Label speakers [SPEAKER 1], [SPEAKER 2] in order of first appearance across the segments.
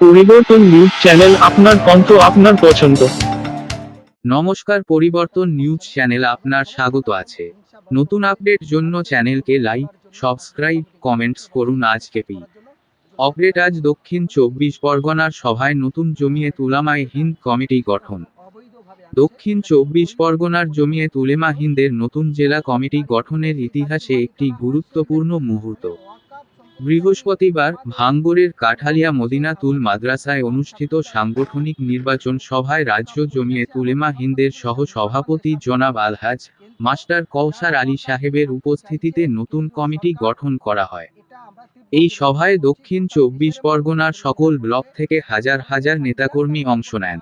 [SPEAKER 1] পরিবর্তন news channel আপনার কণ্ঠ, আপনার পছন্দ।
[SPEAKER 2] নমস্কার, পরিবর্তন নিউজ চ্যানেল আপনার স্বাগত আছে। নতুন আপডেট জন্য চ্যানেলকে লাইক, সাবস্ক্রাইব, কমেন্টস করুন আজকে পি। অপডেট আজ দক্ষিণ চব্বিশ পরগনার সভায় নতুন জমিয়ে তুলামায় হিন্দ কমিটি গঠন। দক্ষিণ চব্বিশ পরগনার জমিয়ে তুলেমা হিন্দের নতুন জেলা কমিটি গঠনের ইতিহাসে একটি গুরুত্বপূর্ণ মুহূর্ত। বৃহস্পতিবার ভাঙ্গরের কাঠালিয়া মদিনাতুল মাদ্রাসায় অনুষ্ঠিত সাংগঠনিক নির্বাচন সভায় রাজ্য জমিয়ে তুলেমা হিন্দের সহ সভাপতি জনাব আলহাজ মাস্টার কৌসার আলী সাহেবের উপস্থিতিতে নতুন কমিটি গঠন করা হয়। এই সভায় দক্ষিণ চব্বিশ পরগনার সকল ব্লক থেকে হাজার হাজার নেতাকর্মী অংশ নেন।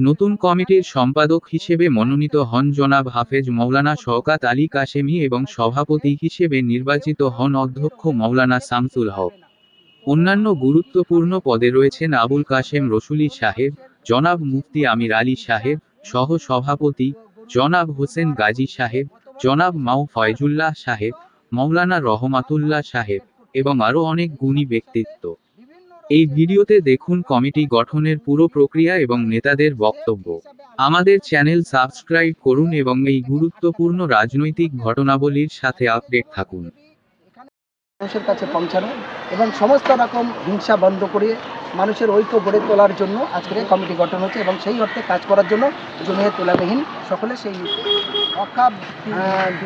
[SPEAKER 2] নতুন কমিটির সম্পাদক হিসেবে মনোনীত হন জনাব হাফেজ মৌলানা শওকাত আলী কাশেমি এবং সভাপতি হিসেবে নির্বাচিত হন অধ্যক্ষ মৌলানা শামসুল হক। অন্যান্য গুরুত্বপূর্ণ পদে রয়েছেন আবুল কাশেম রসুলি সাহেব, জনাব মুফতি আমির আলী সাহেব সহ সভাপতি জনাব হোসেন গাজী সাহেব, জনাব মাও ফয়জুল্লাহ সাহেব, মৌলানা রহমাতুল্লাহ সাহেব এবং আরও অনেক গুণী ব্যক্তিত্ব। এই ভিডিওতে দেখুন কমিটি গঠনের পুরো প্রক্রিয়া এবং নেতাদের বক্তব্য। আমাদের চ্যানেল সাবস্ক্রাইব করুন এবং এই গুরুত্বপূর্ণ রাজনৈতিক ঘটনাবলীর সাথে আপডেট থাকুন।
[SPEAKER 3] মানুষের কাছে পৌঁছানো এবং সমস্ত রকম হিংসা বন্ধ করে মানুষের ঐক্য গড়ে তোলার জন্য আজকের কমিটি গঠন হচ্ছে এবং সেই অর্থে কাজ করার জন্য জমিয়ে তোলাবিহীন সকলে সেই অকাপ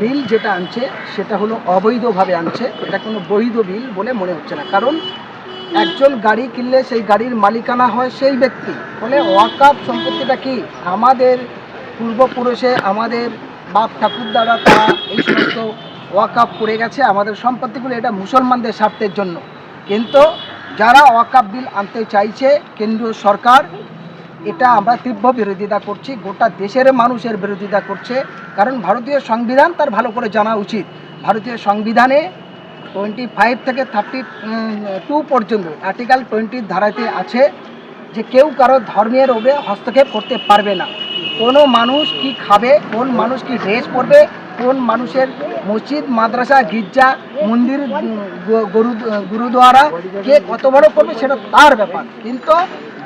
[SPEAKER 3] বিল যেটা আনছে সেটা হলো অবৈধভাবে আনছে। এটা কোনো বৈধ বিল বলে মনে হচ্ছে না। কারণ একজন গাড়ি কিনলে সেই গাড়ির মালিকানা হয় সেই ব্যক্তি। ফলে ওয়াকাপ সম্পত্তিটা কি? আমাদের পূর্বপুরুষে, আমাদের বাপ ঠাকুর দ্বারা তারা এই সমস্ত ওয়াকাপ করে গেছে আমাদের সম্পত্তিগুলো এটা মুসলমানদের স্বার্থের জন্য। কিন্তু যারা ওয়াকাপ বিল আনতে চাইছে, কেন্দ্রীয় সরকার, এটা আমরা তীব্র বিরোধিতা করছি, গোটা দেশের মানুষের বিরোধিতা করছে। কারণ ভারতীয় সংবিধান তার ভালো করে জানা উচিত। ভারতীয় সংবিধানে টোয়েন্টি ফাইভ থেকে থার্টি টু পর্যন্ত আর্টিকেল টোয়েন্টির ধারাতে আছে যে কেউ কারও ধর্মের ওপরে হস্তক্ষেপ করতে পারবে না। কোনো মানুষ কি খাবে, কোন মানুষ কি ড্রেস পরবে, কোন মানুষের মসজিদ, মাদ্রাসা, গির্জা, মন্দির গুরু, গুরুদুয়ারা, কে কত বড় করবে সেটা তার ব্যাপার। কিন্তু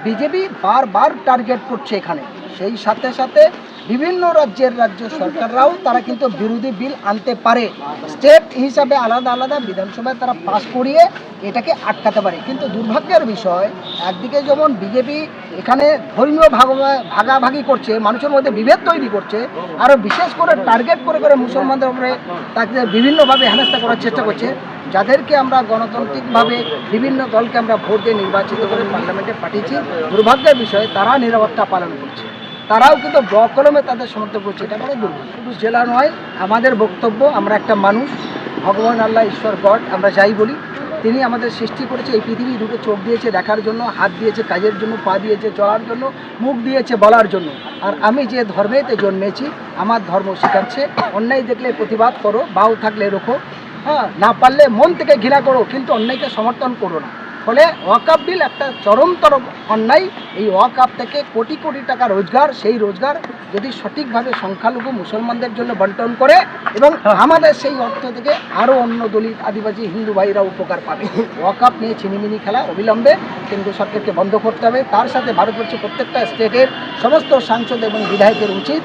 [SPEAKER 3] বিজেপি বারবার টার্গেট করছে এখানে। সেই সাথে সাথে বিভিন্ন রাজ্যের রাজ্য সরকাররাও তারা কিন্তু বিরোধী বিল আনতে পারে। স্টেট হিসাবে আলাদা আলাদা বিধানসভায় তারা পাস করিয়ে এটাকে আটকাতে পারে। কিন্তু দুর্ভাগ্যের বিষয়, একদিকে যেমন বিজেপি এখানে ধর্মীয় ভাগ ভাগাভাগি করছে, মানুষের মধ্যে বিভেদ তৈরি করছে আরও বিশেষ করে টার্গেট করে করে মুসলমানদের উপরে তাকে বিভিন্নভাবে হেনস্থা করার চেষ্টা করছে। যাদেরকে আমরা গণতান্ত্রিকভাবে বিভিন্ন দলকে আমরা ভোট দিয়ে নির্বাচিত করে পার্লামেন্টে পাঠিয়েছি, দুর্ভাগ্যের বিষয়ে তারা নিরাপত্তা পালন করছে। তারাও কিন্তু ব্লক কলমে তাদের সমর্থন করছে। এটা বড় দুর্ভাগ্য। শুধু জেলা নয়, আমাদের বক্তব্য, আমরা একটা মানুষ, ভগবান আল্লাহ, ঈশ্বর গড, আমরা যাই বলি, তিনি আমাদের সৃষ্টি করেছে, এই পৃথিবী দুটো চোখ দিয়েছে দেখার জন্য, হাত দিয়েছে কাজের জন্য, পা দিয়েছে চলার জন্য, মুখ দিয়েছে বলার জন্য। আর আমি যে ধর্মেতে জন্মেছি, আমার ধর্ম শেখাচ্ছে, অন্যায় দেখলে প্রতিবাদ করো, বাউ থাকলে রোখো হ্যাঁ না পারলে মন থেকে ঘৃণা করো, কিন্তু অন্যায়কে সমর্থন করো না। ফলে ওয়াকাপ বিল একটা চরমতর অন্যায়। এই ওয়াকাপ থেকে কোটি কোটি টাকা রোজগার, সেই রোজগার যদি সঠিকভাবে সংখ্যালঘু মুসলমানদের জন্য বন্টন করে এবং আমাদের সেই অর্থ থেকে আরও অন্য দলিত আদিবাসী হিন্দু ভাইরা উপকার পাবে। ওয়াকাপ নিয়ে ছিনিমিনি খেলা অবিলম্বে কেন্দ্র সরকারকে বন্ধ করতে হবে। তার সাথে ভারতবর্ষের প্রত্যেকটা স্টেটের সমস্ত সাংসদ এবং বিধায়কের উচিত